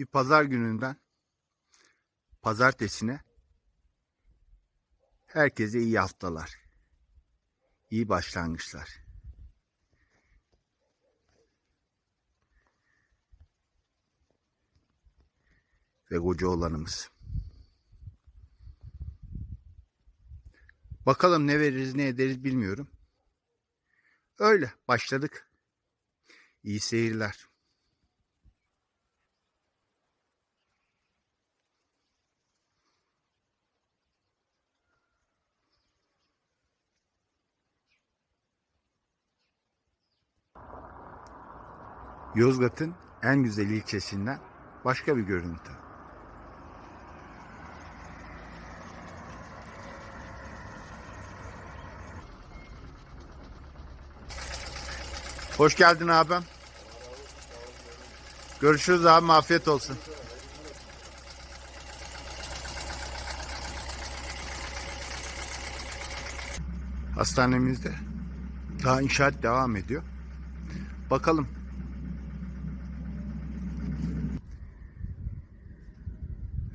bir pazar gününden pazartesine herkese iyi haftalar. iyi başlangıçlar. Ve koca olanımız. Bakalım ne veririz ne ederiz bilmiyorum. Öyle başladık. İyi seyirler. Yozgat'ın en güzel ilçesinden başka bir görüntü. Hoş geldin abim. Görüşürüz abi afiyet olsun. Hastanemizde daha inşaat devam ediyor. Bakalım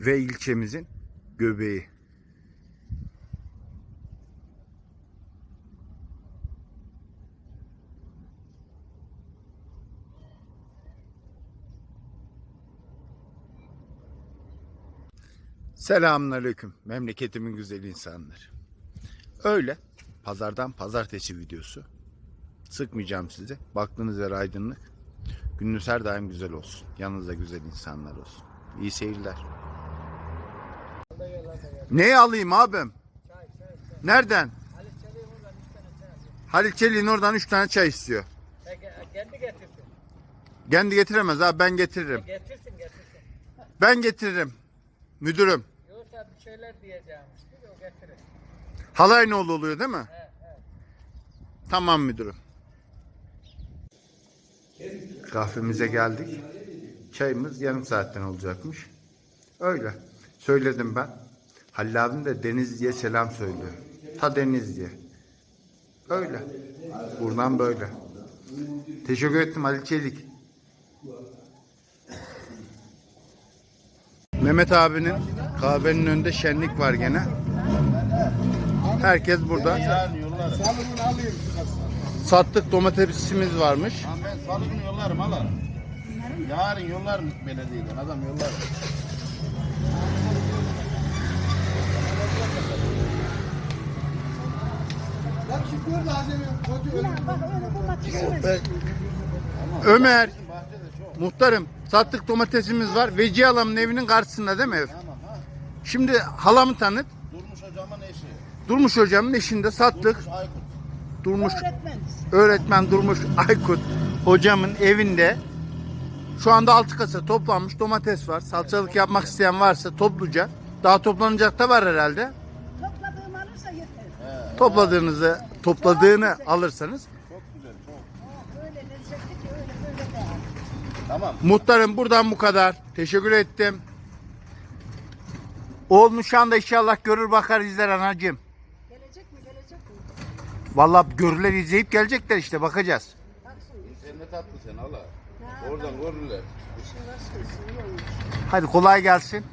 ve ilçemizin göbeği. Selamünaleyküm memleketimin güzel insanları. Öyle pazardan pazartesi videosu. Sıkmayacağım sizi. Baktığınız yer aydınlık. Gününüz her daim güzel olsun. Yanınızda güzel insanlar olsun. İyi seyirler. Neyi alayım abim? Nereden? Halil Çelik'in oradan 3 tane çay istiyor. Kendi getirsin. Kendi getiremez abi ben getiririm. Getirsin getirsin. Ben getiririm. Müdürüm. Yoksa bir şeyler diyeceğimmişti de o getirir. Halaynoğlu oluyor değil mi? He. Tamam müdürüm. Kahvemize geldik. Çayımız yarım saatten olacakmış. Öyle. Söyledim ben. Halil abim de Denizli'ye selam söylüyor. Ta Denizli'ye. Öyle. Buradan böyle. Teşekkür ettim Halil Çelik. Mehmet abinin kahvenin önünde şenlik var gene. Herkes burada. Sattık domatesimiz varmış. Ben salı günü yollarım hala. Yarın yollarım belediyeden adam yollar. Ömer, muhtarım sattık domatesimiz var. Veci halamın evinin karşısında değil mi ev? Tamam ha. Şimdi halamı tanıt. Durmuş hocamın eşi. Durmuş hocamın eşinde sattık. Durmuş Aykut. Durmuş öğretmen Durmuş Aykut hocamın evinde şu anda altı kasa toplanmış domates var. Salçalık yapmak isteyen varsa topluca. Daha toplanacak da var herhalde. Yeter. Topladığınızı, topladığını alırsanız. Çok güzel çok. Öyle lezzetli ki öyle böyle de al. Tamam. Muhtarım buradan bu kadar. Teşekkür ettim. Oğlum şu anda inşallah görür bakar izler anacığım. Gelecek mi gelecek mi? Vallahi görürler izleyip gelecekler işte bakacağız. Baksın Sen ne tatlı sen hala. Oradan görürler. Hadi kolay gelsin.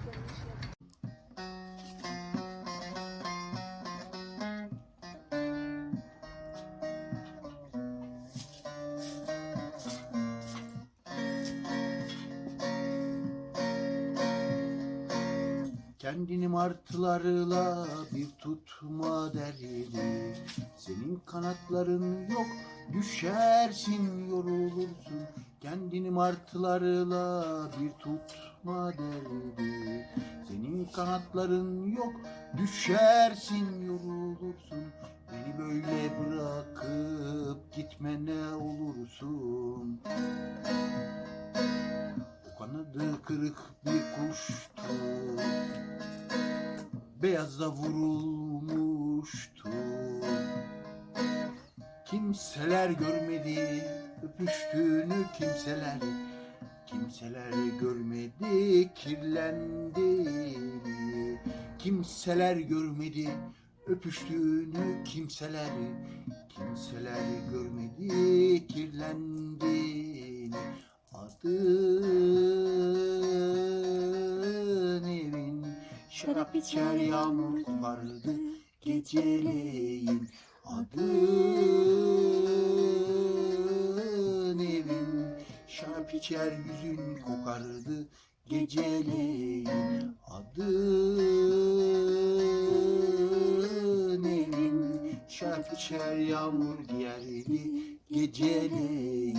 Kendini martılarla bir tutma derdi Senin kanatların yok düşersin yorulursun. Kendini martılarla bir tutma derdi Senin kanatların yok düşersin yorulursun. Beni böyle bırakıp gitme Beyaza vurulmuştu. Kimseler görmedi öpüştüğünü kimseler Kimseler görmedi kirlendiğini. Kimseler görmedi öpüştüğünü kimseler Kimseler görmedi İçer yağmur kokardı geceleyin adın evin. Şarap içer yüzün kokardı geceleyin adın evin. Şarap içer yağmur giyerdi geceleyin